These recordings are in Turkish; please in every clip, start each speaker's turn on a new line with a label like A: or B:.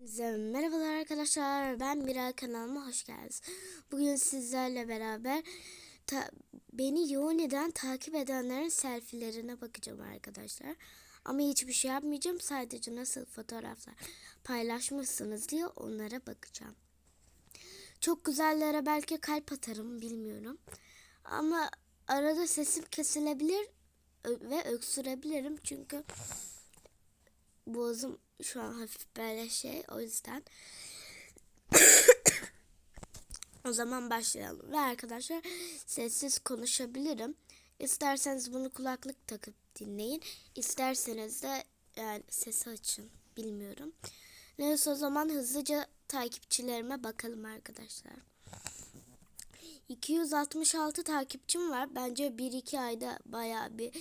A: Merhabalar arkadaşlar. Ben Mira kanalıma hoş geldiniz. Bugün sizlerle beraber ta- beni yoğun eden takip edenlerin selfie'lerine bakacağım arkadaşlar. Ama hiçbir şey yapmayacağım. Sadece nasıl fotoğraflar paylaşmışsınız diye onlara bakacağım. Çok güzellere belki kalp atarım bilmiyorum. Ama arada sesim kesilebilir ve öksürebilirim çünkü boğazım şu an hafif böyle şey o yüzden. o zaman başlayalım. Ve arkadaşlar sessiz konuşabilirim. İsterseniz bunu kulaklık takıp dinleyin. İsterseniz de yani sesi açın. Bilmiyorum. Neyse o zaman hızlıca takipçilerime bakalım arkadaşlar. 266 takipçim var. Bence 1-2 ayda bayağı bir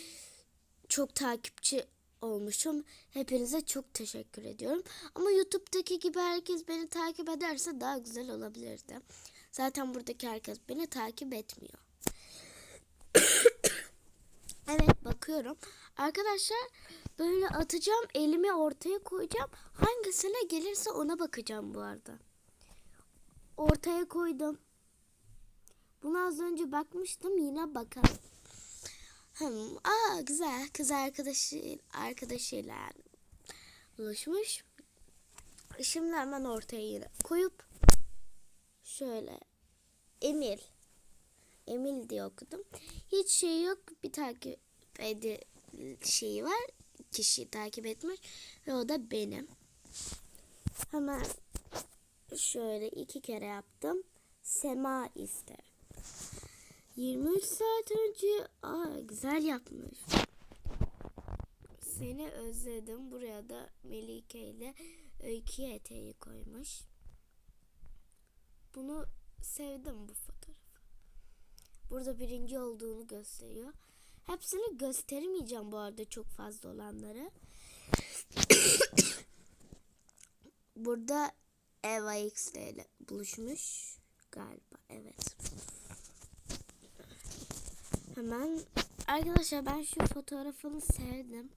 A: çok takipçi olmuşum. Hepinize çok teşekkür ediyorum. Ama YouTube'daki gibi herkes beni takip ederse daha güzel olabilirdi. Zaten buradaki herkes beni takip etmiyor. evet bakıyorum. Arkadaşlar böyle atacağım elimi ortaya koyacağım. Hangisine gelirse ona bakacağım bu arada. Ortaya koydum. Buna az önce bakmıştım yine bakalım. Hmm, aa güzel kız arkadaşı arkadaşıyla buluşmuş. Şimdi hemen ortaya yine koyup şöyle Emil Emil diye okudum. Hiç şey yok. Bir takip edi şeyi var. Kişi takip etmiş ve o da benim. Hemen şöyle iki kere yaptım. Sema ister. 23 saat önce aa güzel yapmış. Seni özledim. Buraya da Melike ile Öykü eteği koymuş. Bunu sevdim bu fotoğrafı. Burada birinci olduğunu gösteriyor. Hepsini göstermeyeceğim bu arada çok fazla olanları. Burada Eva X ile buluşmuş galiba. Evet. Hemen arkadaşlar ben şu fotoğrafını sevdim.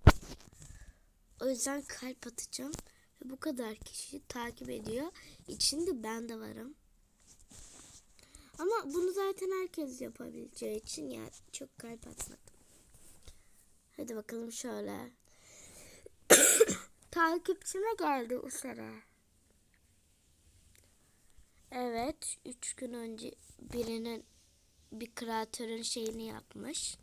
A: O yüzden kalp atacağım. Ve bu kadar kişi takip ediyor. İçinde ben de varım. Ama bunu zaten herkes yapabileceği için yani çok kalp atmadım. Hadi bakalım şöyle. Takipçime geldi o sıra. Evet, üç gün önce birinin bir kreatörün şeyini yapmış.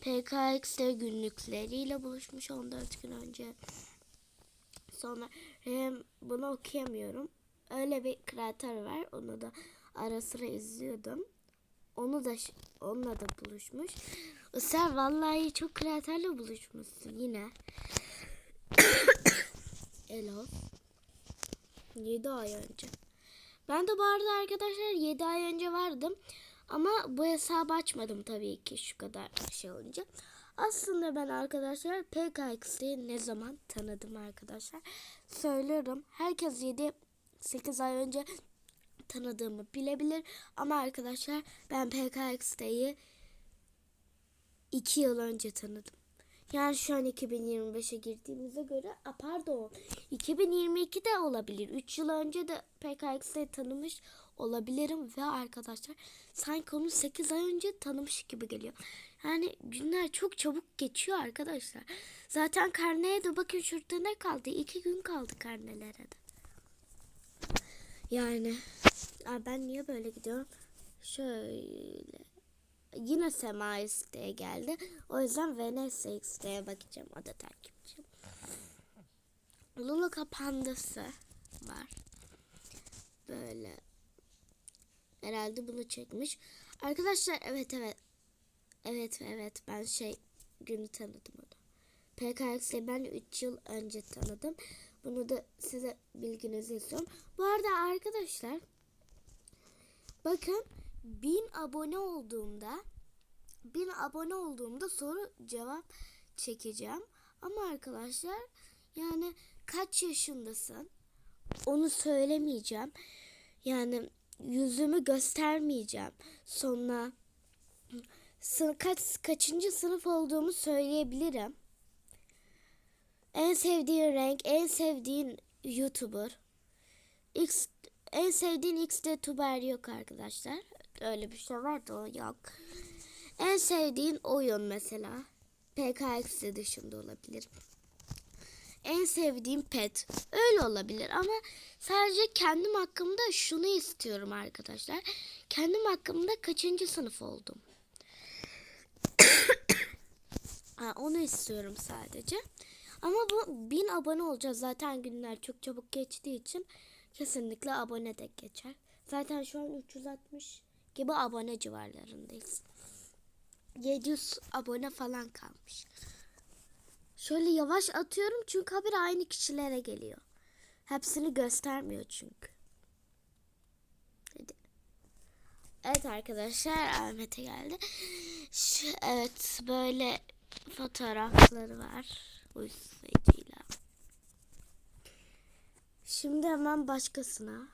A: PKX'de günlükleriyle buluşmuş 14 gün önce. Sonra hem bunu okuyamıyorum. Öyle bir kreatör var. Onu da ara sıra izliyordum. Onu da onunla da buluşmuş. Sen vallahi çok kreatörle buluşmuşsun yine. Elo. 7 ay önce. Ben de bu arada arkadaşlar 7 ay önce vardım. Ama bu hesabı açmadım tabii ki şu kadar şey olunca. Aslında ben arkadaşlar PKX'yi ne zaman tanıdım arkadaşlar. Söylüyorum. Herkes 7-8 ay önce tanıdığımı bilebilir. Ama arkadaşlar ben PKX'yi 2 yıl önce tanıdım. Yani şu an 2025'e girdiğimize göre a pardon 2022'de olabilir. 3 yıl önce de PKX'yi tanımış olabilirim ve arkadaşlar sanki onu 8 ay önce tanımış gibi geliyor. Yani günler çok çabuk geçiyor arkadaşlar. Zaten karneye de bakın şurada ne kaldı? 2 gün kaldı karnelere de. Yani ben niye böyle gidiyorum? Şöyle yine Sema isteğe geldi. O yüzden Venezia isteğe bakacağım. O da takipçim. Lulu kapandısı var. Böyle. Herhalde bunu çekmiş. Arkadaşlar evet evet. Evet evet ben şey günü tanıdım onu. PKX'le ben 3 yıl önce tanıdım. Bunu da size bilginizi istiyorum. Bu arada arkadaşlar bakın 1000 abone olduğumda 1000 abone olduğumda soru cevap çekeceğim. Ama arkadaşlar yani kaç yaşındasın? Onu söylemeyeceğim. Yani yüzümü göstermeyeceğim. Sonra kaç kaçıncı sınıf olduğumu söyleyebilirim. En sevdiğin renk, en sevdiğin YouTuber. X en sevdiğin X'de yok arkadaşlar. Öyle bir şey var da o yok. En sevdiğin oyun mesela. PKX dışında olabilir. En sevdiğim pet. Öyle olabilir ama sadece kendim hakkımda şunu istiyorum arkadaşlar. Kendim hakkımda kaçıncı sınıf oldum? ha, onu istiyorum sadece. Ama bu bin abone olacağız. Zaten günler çok çabuk geçtiği için kesinlikle abone de geçer. Zaten şu an 360 gibi abone civarlarındayız. 700 abone falan kalmış. Şöyle yavaş atıyorum çünkü haber aynı kişilere geliyor. Hepsini göstermiyor çünkü. Evet arkadaşlar Ahmet'e geldi. Şu, evet böyle fotoğrafları var. Uyuşturucuyla. Şimdi hemen başkasına.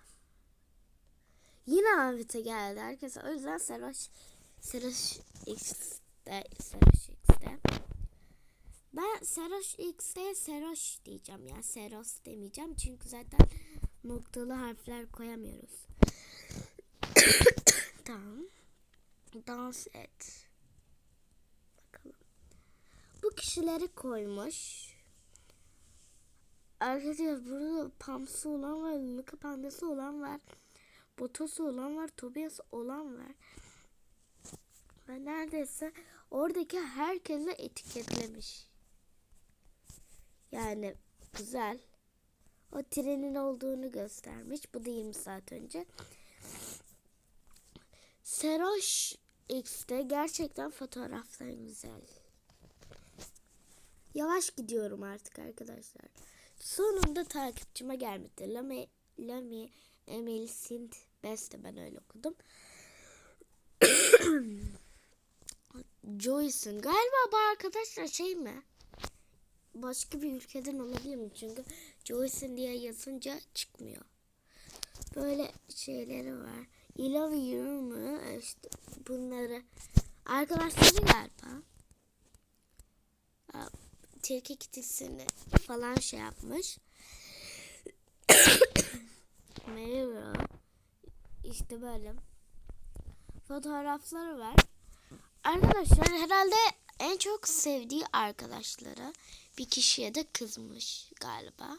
A: Yine Ahmet'e geldi arkadaşlar. O yüzden Seroş Seroş X'de Seroş X'de. Seroş X'de Seroş diyeceğim ya. Seros demeyeceğim. Çünkü zaten noktalı harfler koyamıyoruz. tamam. Dans et. Bakalım. Bu kişileri koymuş. Arkadaşlar burada Pamsı olan var. Luka Pandası olan var. Botosu olan var. Tobias olan var. Ve neredeyse oradaki herkese etiketlemiş. Yani güzel. O trenin olduğunu göstermiş. Bu da 20 saat önce. Seroş X'te gerçekten fotoğraflar güzel. Yavaş gidiyorum artık arkadaşlar. Sonunda takipçime gelmedi. Lami, Lami Emil Sint Beste ben öyle okudum. Joyce'un galiba bu arkadaşlar şey mi? Başka bir ülkeden olabilir mi? Çünkü Joyce'un diye yazınca çıkmıyor. Böyle şeyleri var. I love you mu? İşte bunları. Arkadaşları galiba. Tilki kitisini falan şey yapmış. Merhaba. İşte böyle. Fotoğrafları var. Arkadaşlar herhalde en çok sevdiği arkadaşları bir kişiye de kızmış galiba.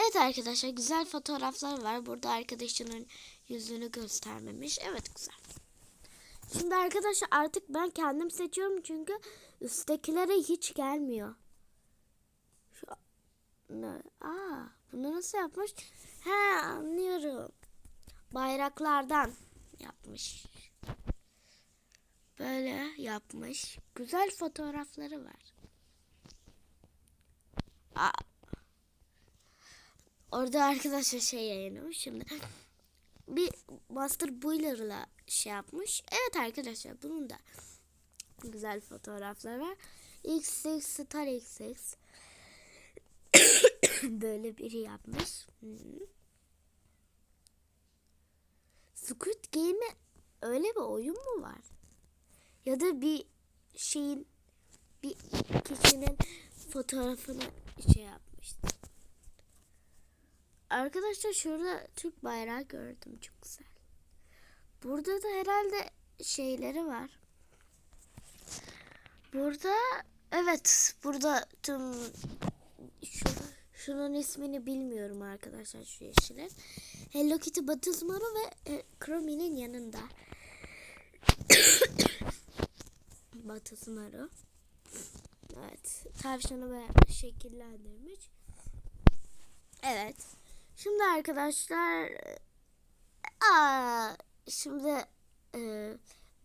A: Evet arkadaşlar güzel fotoğraflar var. Burada arkadaşının yüzünü göstermemiş. Evet güzel. Şimdi arkadaşlar artık ben kendim seçiyorum çünkü üsttekilere hiç gelmiyor. Şu? Aa, bunu nasıl yapmış? He anlıyorum. Bayraklardan yapmış. Böyle yapmış. Güzel fotoğrafları var. Orada arkadaşlar şey yayınlamış şimdi. Bir Master Boiler'la şey yapmış. Evet arkadaşlar bunun da güzel fotoğraflar var. XX Star XX böyle biri yapmış. Squid Game öyle bir oyun mu var? Ya da bir şeyin bir kişinin fotoğrafını şey yapmıştı. Arkadaşlar şurada Türk bayrağı gördüm çok güzel. Burada da herhalde şeyleri var. Burada evet burada tüm şu şunun ismini bilmiyorum arkadaşlar şu yeşilin. Hello Kitty Batızmaru ve e, Chrome'nin yanında. Batızmaru. Evet. Tavşanı böyle şekillendirmiş. Evet. Şimdi arkadaşlar aa, şimdi e,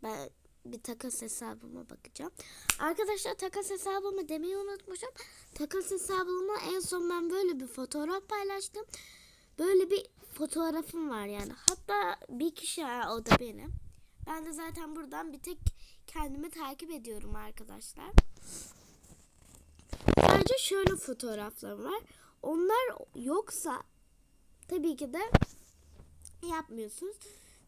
A: ben bir takas hesabıma bakacağım. Arkadaşlar takas hesabımı demeyi unutmuşum. Takas hesabıma en son ben böyle bir fotoğraf paylaştım. Böyle bir fotoğrafım var yani. Hatta bir kişi o da benim. Ben de zaten buradan bir tek kendimi takip ediyorum arkadaşlar. Sadece şöyle fotoğraflarım var. Onlar yoksa tabii ki de yapmıyorsunuz.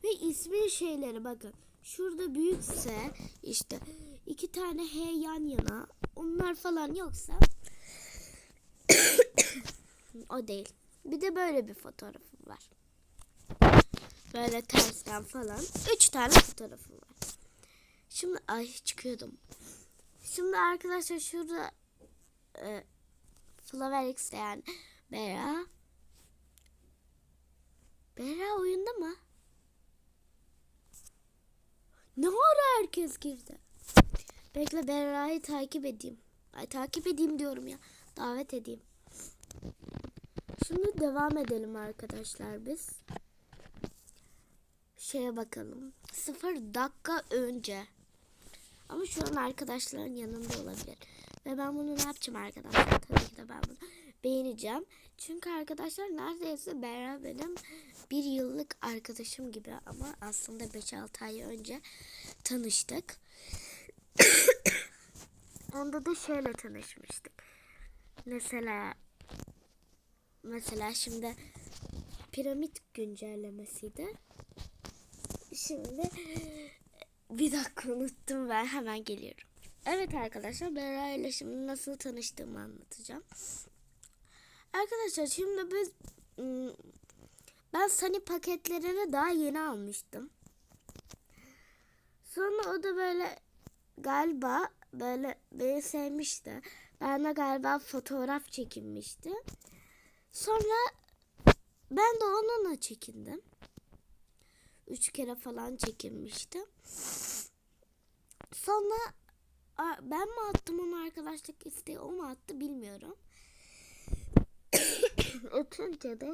A: Ve ismi şeyleri bakın. Şurada büyükse işte iki tane H yan yana onlar falan yoksa O değil. Bir de böyle bir fotoğrafım var. Böyle tersten falan. Üç tane fotoğrafım var. Şimdi ay çıkıyordum. Şimdi arkadaşlar şurada e, X'de yani Bera. Bera oyunda mı? Ne ara herkes girdi? Bekle Berra'yı takip edeyim. Ay takip edeyim diyorum ya. Davet edeyim. Şimdi devam edelim arkadaşlar biz. Şeye bakalım. Sıfır dakika önce. Ama şu an arkadaşların yanında olabilir. Ve ben bunu ne yapacağım arkadaşlar? Tabii ki de ben bunu beğeneceğim. Çünkü arkadaşlar neredeyse Berra benim bir yıllık arkadaşım gibi ama aslında 5-6 ay önce tanıştık. Onda da şöyle tanışmıştık. Mesela mesela şimdi piramit güncellemesiydi. Şimdi bir dakika unuttum ben hemen geliyorum. Evet arkadaşlar Berra ile şimdi nasıl tanıştığımı anlatacağım. Arkadaşlar şimdi biz ım, ben Sunny paketlerini daha yeni almıştım. Sonra o da böyle galiba böyle beni sevmişti. Ben de galiba fotoğraf çekinmişti. Sonra ben de onunla çekindim. Üç kere falan çekinmiştim. Sonra ben mi attım onu arkadaşlık isteği o mu attı bilmiyorum. Ötünce de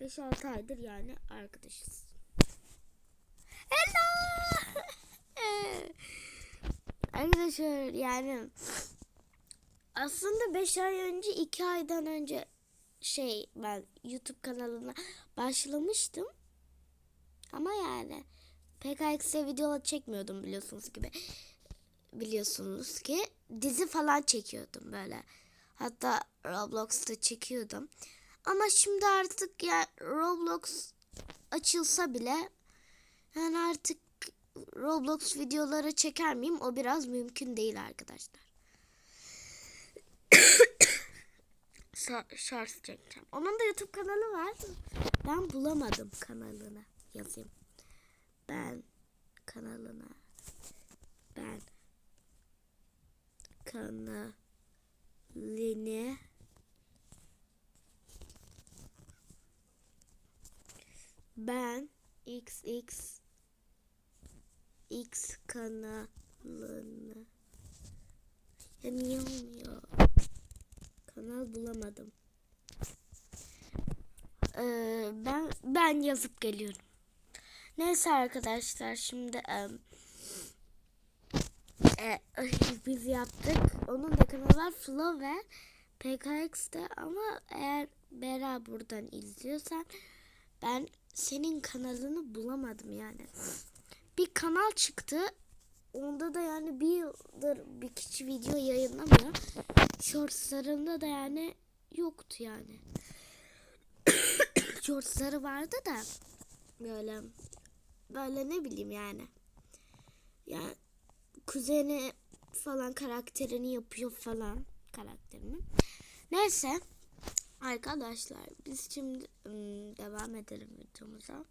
A: 5-6 aydır yani arkadaşız. Hello! Arkadaşlar yani aslında 5 ay önce 2 aydan önce şey ben YouTube kanalına başlamıştım. Ama yani PKX'e video çekmiyordum biliyorsunuz gibi. Biliyorsunuz ki dizi falan çekiyordum böyle. Hatta Roblox'ta çekiyordum. Ama şimdi artık ya Roblox açılsa bile yani artık Roblox videoları çeker miyim? O biraz mümkün değil arkadaşlar. Shorts çekeceğim. Onun da YouTube kanalı var. Ben bulamadım kanalını. Yazayım. Ben kanalına. Ben kanalını ben XX X kanalını ya niye olmuyor? Kanal bulamadım. Ee, ben ben yazıp geliyorum. Neyse arkadaşlar şimdi em, e, biz yaptık. Onun da kanalı Flow ve PKX'de ama eğer Bera buradan izliyorsan ben senin kanalını bulamadım yani. Bir kanal çıktı. Onda da yani bir yıldır bir kişi video yayınlamıyor. Shortslarında da yani yoktu yani. Shortsları vardı da böyle böyle ne bileyim yani. Yani kuzeni falan karakterini yapıyor falan karakterini. Neyse arkadaşlar biz şimdi ım, devam edelim videomuza.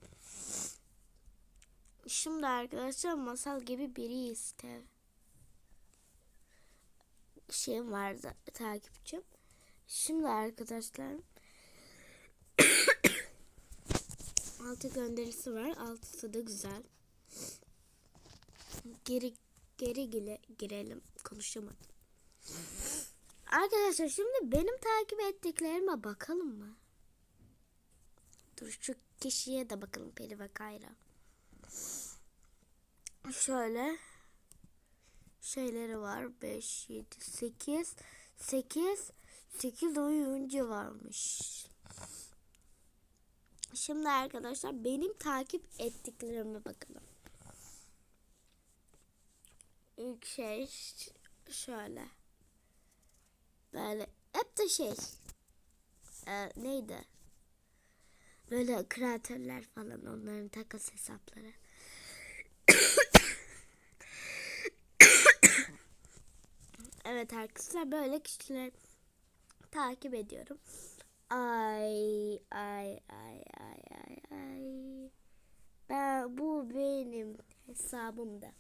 A: Şimdi arkadaşlar masal gibi biri iste. Şeyim vardı takipçim. Şimdi arkadaşlar altı gönderisi var. Altısı da güzel. Geri geri gire, girelim. Konuşamadım. Arkadaşlar şimdi benim takip ettiklerime bakalım mı? Dur şu kişiye de bakalım Peri ve Kayra. Şöyle şeyleri var. 5, 7, 8, 8, 8 oyuncu varmış. Şimdi arkadaşlar benim takip ettiklerime bakalım. İlk şey şöyle. Böyle hep de şey. E, neydi? Böyle kreatörler falan onların takas hesapları. evet arkadaşlar böyle kişileri takip ediyorum. Ay ay ay ay ay ay. Ben bu benim hesabımda.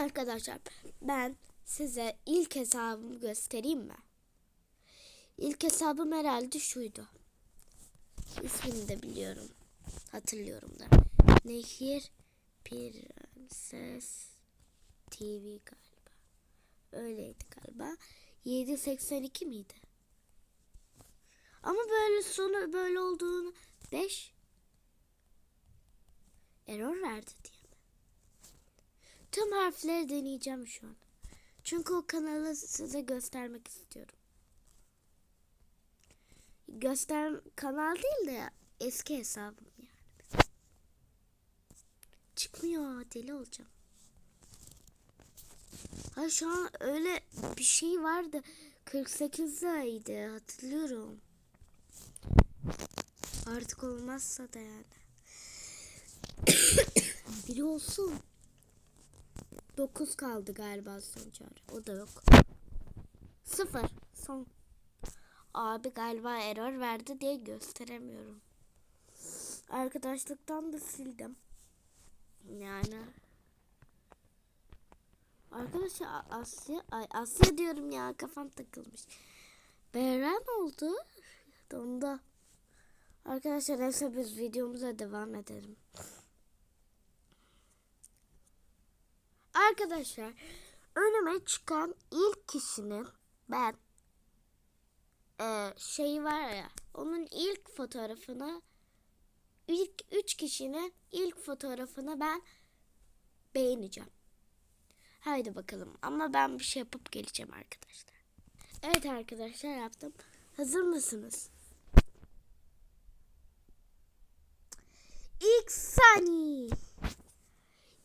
A: Arkadaşlar ben size ilk hesabımı göstereyim mi? İlk hesabım herhalde şuydu. İsmini de biliyorum. Hatırlıyorum da. Nehir Prenses TV galiba. Öyleydi galiba. 782 miydi? Ama böyle sonu böyle olduğunu 5 error verdi diye? Tüm harfleri deneyeceğim şu an. Çünkü o kanalı size göstermek istiyorum. Göster kanal değil de eski hesabım yani. Çıkmıyor deli olacağım. Ha şu an öyle bir şey vardı. 48'deydi hatırlıyorum. Artık olmazsa da yani. Biri olsun. 9 kaldı galiba son çare. O da yok. Sıfır. Son. Abi galiba error verdi diye gösteremiyorum. Arkadaşlıktan da sildim. Yani. Arkadaşlar Asya, ay Asya diyorum ya kafam takılmış. Beren oldu. Donda. Arkadaşlar neyse biz videomuza devam edelim. Arkadaşlar önüme çıkan ilk kişinin ben e, şey var ya onun ilk fotoğrafını ilk üç kişinin ilk fotoğrafını ben beğeneceğim. Haydi bakalım ama ben bir şey yapıp geleceğim arkadaşlar. Evet arkadaşlar yaptım. Hazır mısınız? İlk Sunny.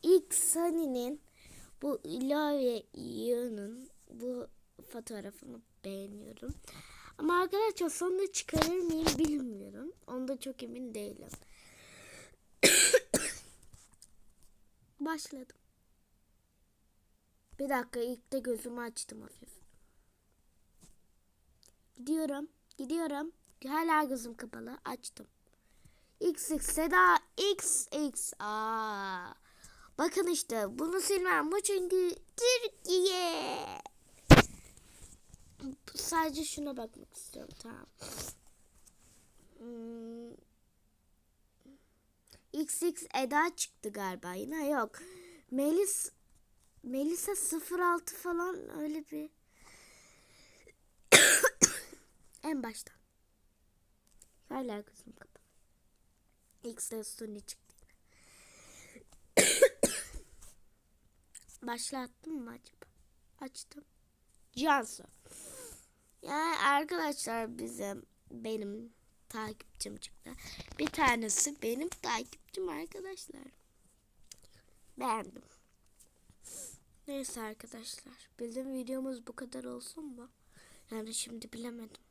A: İlk Sunny'nin bu ilave yığının bu fotoğrafını beğeniyorum. Ama arkadaşlar sonunda çıkarır mıyım bilmiyorum. Onda çok emin değilim. Başladım. Bir dakika ilk de gözümü açtım hafif. Gidiyorum. Gidiyorum. Hala gözüm kapalı. Açtım. XX Seda XX. Aa. Bakın işte bunu silmem. Bu çünkü Türkiye. Sadece şuna bakmak istiyorum. Tamam. Hmm. XX Eda çıktı galiba yine. Yok. Melis Melisa 06 falan öyle bir en baştan. Hala gözüm kapalı. X'de Sony çıktı. Başlattım mı acaba? Açtım. Cansu. Yani arkadaşlar bizim benim takipçim çıktı. Bir tanesi benim takipçim arkadaşlar. Beğendim. Neyse arkadaşlar. Bizim videomuz bu kadar olsun mu? Yani şimdi bilemedim.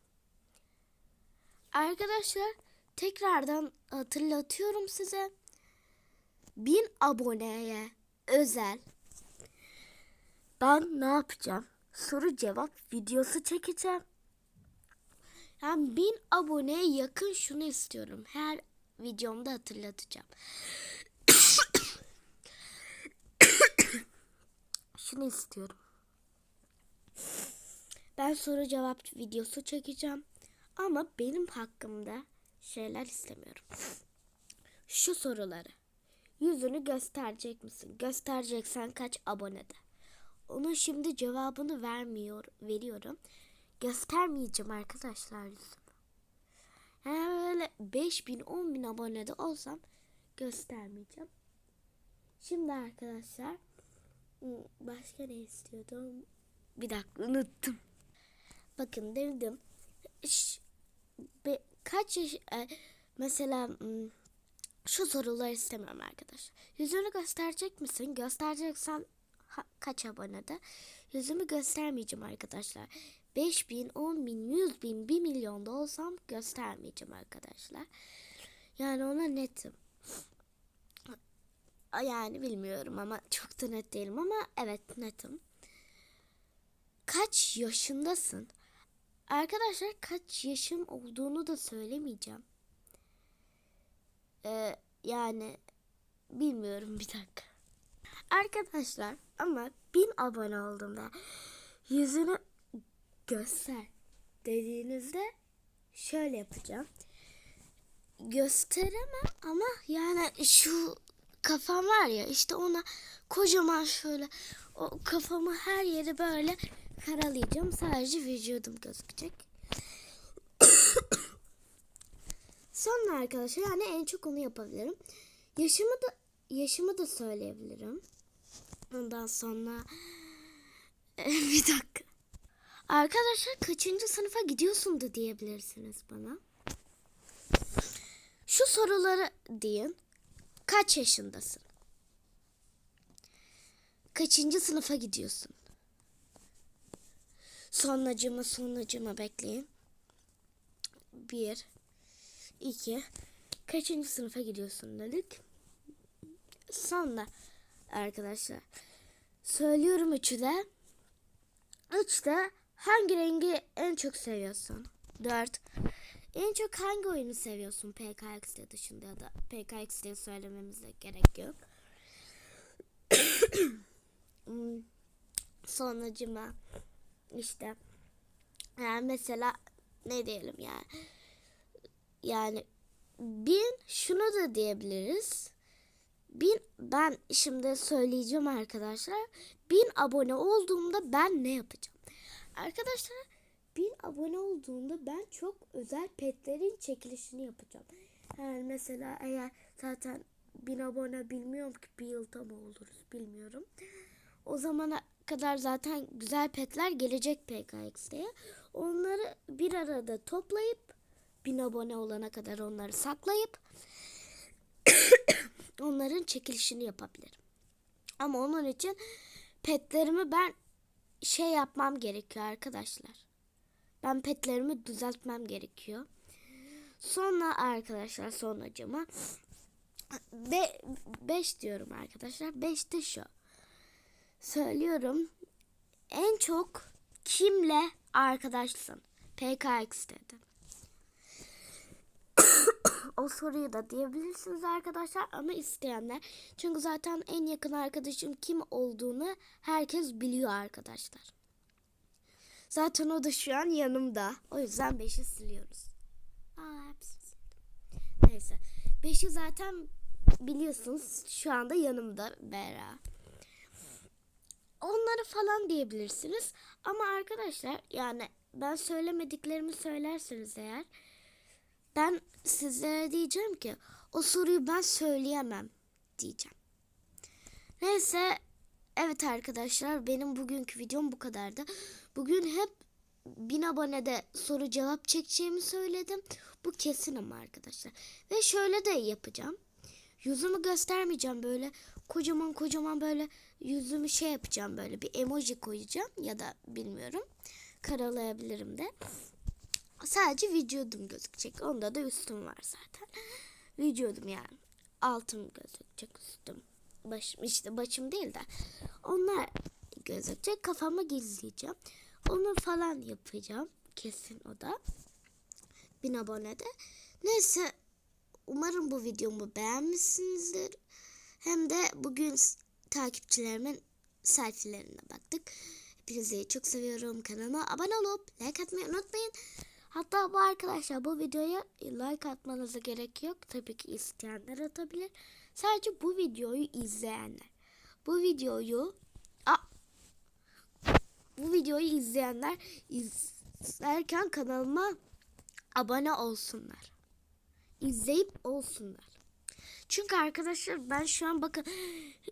A: Arkadaşlar tekrardan hatırlatıyorum size. Bin aboneye özel ben ne yapacağım? Soru cevap videosu çekeceğim. Yani bin aboneye yakın şunu istiyorum. Her videomda hatırlatacağım. şunu istiyorum. Ben soru cevap videosu çekeceğim. Ama benim hakkımda şeyler istemiyorum. Şu soruları. Yüzünü gösterecek misin? Göstereceksen kaç abonede? Onun şimdi cevabını vermiyor, veriyorum. Göstermeyeceğim arkadaşlar yüzümü. Yani böyle 5000 bin abonede olsam göstermeyeceğim. Şimdi arkadaşlar hmm, başka ne istiyordum? Bir dakika unuttum. Bakın dedim kaç yaş e, mesela hmm, şu soruları istemiyorum arkadaşlar. Yüzünü gösterecek misin? Göstereceksen ha- kaç abonede? Yüzümü göstermeyeceğim arkadaşlar. 5 bin, 10 bin, 100 bin, 1 milyonda olsam göstermeyeceğim arkadaşlar. Yani ona netim. Yani bilmiyorum ama çok da net değilim ama evet netim. Kaç yaşındasın? Arkadaşlar kaç yaşım olduğunu da söylemeyeceğim. Ee, yani bilmiyorum bir dakika. Arkadaşlar ama bin abone olduğumda yüzünü göster dediğinizde şöyle yapacağım. Gösteremem ama yani şu kafam var ya işte ona kocaman şöyle o kafamı her yeri böyle karalayacağım. Sadece vücudum gözükecek. Sonra arkadaşlar yani en çok onu yapabilirim. Yaşımı da yaşımı da söyleyebilirim. Ondan sonra bir dakika. Arkadaşlar kaçıncı sınıfa gidiyorsun da diyebilirsiniz bana. Şu soruları deyin. Kaç yaşındasın? Kaçıncı sınıfa gidiyorsun? Sonracıma sonracıma bekleyin. Bir, iki. Kaçıncı sınıfa gidiyorsun dedik. Sonra arkadaşlar söylüyorum üçü de. Üçte hangi rengi en çok seviyorsun? Dört. En çok hangi oyunu seviyorsun PKXD dışında ya da PKXD söylememize gerek yok. Sonracıma işte yani mesela ne diyelim yani yani bin şunu da diyebiliriz. Bin ben şimdi söyleyeceğim arkadaşlar. Bin abone olduğumda ben ne yapacağım? Arkadaşlar bin abone olduğumda ben çok özel petlerin çekilişini yapacağım. Yani mesela eğer zaten bin abone bilmiyorum ki bir yılda mı oluruz bilmiyorum. O zamana kadar zaten güzel petler gelecek PKX'de. Onları bir arada toplayıp bin abone olana kadar onları saklayıp onların çekilişini yapabilirim. Ama onun için petlerimi ben şey yapmam gerekiyor arkadaşlar. Ben petlerimi düzeltmem gerekiyor. Sonra arkadaşlar sonracıma 5 diyorum arkadaşlar. 5 de şu. Söylüyorum. En çok kimle arkadaşsın? PKX dedi. O soruyu da diyebilirsiniz arkadaşlar ama isteyenler. Çünkü zaten en yakın arkadaşım kim olduğunu herkes biliyor arkadaşlar. Zaten o da şu an yanımda. O yüzden 5'i siliyoruz. Aa. Neyse. 5'i zaten biliyorsunuz şu anda yanımda Bera. Onları falan diyebilirsiniz. Ama arkadaşlar yani ben söylemediklerimi söylerseniz eğer ben sizlere diyeceğim ki o soruyu ben söyleyemem diyeceğim. Neyse evet arkadaşlar benim bugünkü videom bu kadardı. Bugün hep bin abonede soru cevap çekeceğimi söyledim. Bu kesin ama arkadaşlar. Ve şöyle de yapacağım. Yüzümü göstermeyeceğim böyle kocaman kocaman böyle yüzümü şey yapacağım böyle bir emoji koyacağım ya da bilmiyorum. Karalayabilirim de. Sadece vücudum gözükecek. Onda da üstüm var zaten. Vücudum yani. Altım gözükecek üstüm. Başım işte başım değil de. Onlar gözükecek. Kafamı gizleyeceğim. Onu falan yapacağım. Kesin o da. Bin abonede. Neyse. Umarım bu videomu beğenmişsinizdir. Hem de bugün takipçilerimin selfie'lerine baktık. Hepinizi çok seviyorum. Kanalıma abone olup like atmayı unutmayın. Hatta bu arkadaşlar bu videoya like atmanıza gerek yok. Tabii ki isteyenler atabilir. Sadece bu videoyu izleyenler. Bu videoyu Aa, bu videoyu izleyenler izlerken kanalıma abone olsunlar. İzleyip olsunlar. Çünkü arkadaşlar ben şu an bakın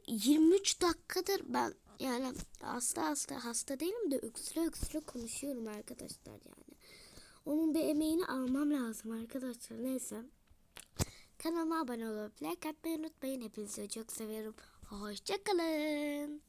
A: 23 dakikadır ben yani hasta hasta hasta değilim de öksüre öksüre konuşuyorum arkadaşlar yani. Onun bir emeğini almam lazım arkadaşlar. Neyse. Kanalıma abone olup like atmayı unutmayın. Hepinizi çok seviyorum. Hoşçakalın.